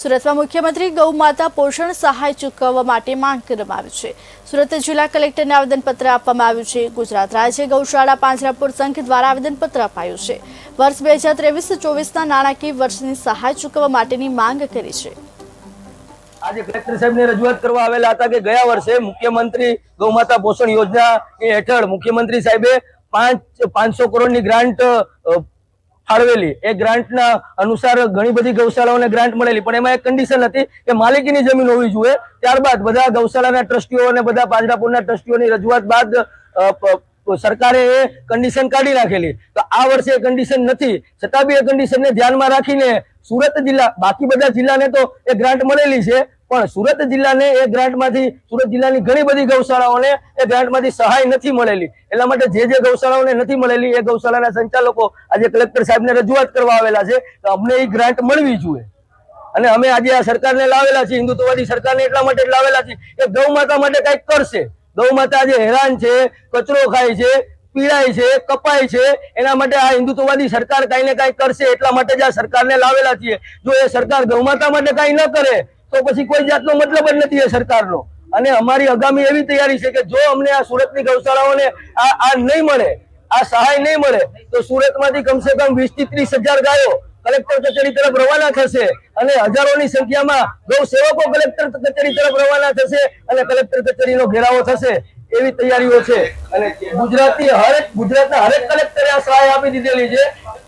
સુરતમાં મુખ્યમંત્રી ગૌ માતા પોષણ સહાય ચૂકવવા માટે માંગ કરવામાં આવી છે. સુરત જિલ્લા કલેક્ટરને આવેદનપત્ર આપવામાં આવ્યું છે. ગુજરાત રાજ્ય ગૌશાળા પાંજરાપુર સંઘ દ્વારા આવેદનપત્ર અપાયું છે. વર્ષ બે હજાર ત્રેવીસ ચોવીસના નાણાકીય વર્ષની સહાય ચૂકવવા માટેની માંગ કરી છે. આજે કલેક્ટર સાહેબને રજૂઆત કરવા આવેલા હતા કે ગયા વર્ષે મુખ્યમંત્રી ગૌમાતા પોષણ યોજના હેઠળ મુખ્યમંત્રી સાહેબે પાંચ, પાંચસો કરોડની ગ્રાન્ટ ફાળવેલી એ ગ્રાન્ટના અનુસાર ઘણી બધી ગૌશાળાઓને ગ્રાન્ટ મળેલી. પણ એમાં એક કન્ડિશન હતી કે માલિકીની જમીન હોવી જોઈએ. ત્યારબાદ બધા ગૌશાળાના ટ્રસ્ટીઓ અને બધા પાંજરાપુરના ટ્રસ્ટીઓની રજૂઆત બાદ સરકારે એ કન્ડિશન કાઢી નાખેલી. તો આ વર્ષે કન્ડિશન નથી. છતાં બી એ કન્ડિશનને ધ્યાનમાં રાખીને સુરત જિલ્લા, બાકી બધા જિલ્લાને તો એ ગ્રાન્ટ મળેલી છે. પણ સુરત જિલ્લાને એ ગ્રાન્ટમાંથી, સુરત જિલ્લાની ઘણી બધી ગૌશાળાઓને એ ગ્રાન્ટમાંથી સહાય નથી મળેલી. એટલા માટે જે જે ગૌશાળાઓને નથી મળેલી, એ ગૌશાળાના સંચાલકો આજે કલેક્ટર સાહેબને રજૂઆત કરવા આવેલા છે તો અમને એ ગ્રાન્ટ મળવી જોઈએ. અને અમે આજે આ સરકારને લાવેલા છીએ, હિન્દુત્વવાદી સરકારને એટલા માટે લાવેલા છીએ કે ગૌ માતા માટે કંઈક કરશે. ગૌ માતા આજે હેરાન છે, કચરો ખાય છે, પીડાય છે, કપાય છે, એના માટે આ હિન્દુત્વવાદી સરકાર કાંઈ ને કાંઈ કરશે એટલા માટે જ આ સરકારને લાવેલા છીએ. જો એ સરકાર ગૌ માતા માટે કાંઈ ન કરે તો પછી કોઈ જાતનો મતલબ જ નથી એ સરકારનો. અને અમારી આગામી એવી તૈયારી છે કે જો અમને આ સુરતની ગૌશાળાઓને આ નહીં મળે, આ સહાય નહીં મળે, તો સુરતમાંથી કમસે કમ વીસથી ત્રીસ હજાર ગાયો કલેક્ટર કચેરી તરફ રવાના થશે અને હજારોની સંખ્યામાં ગૌ સેવકો કલેક્ટર કચેરી તરફ રવાના થશે અને કલેક્ટર કચેરીનો ઘેરાવો થશે એવી તૈયારીઓ છે. અને ગુજરાતી હરેક ગુજરાતના હરેક કલેક્ટરે આ સહાય આપી દીધેલી છે.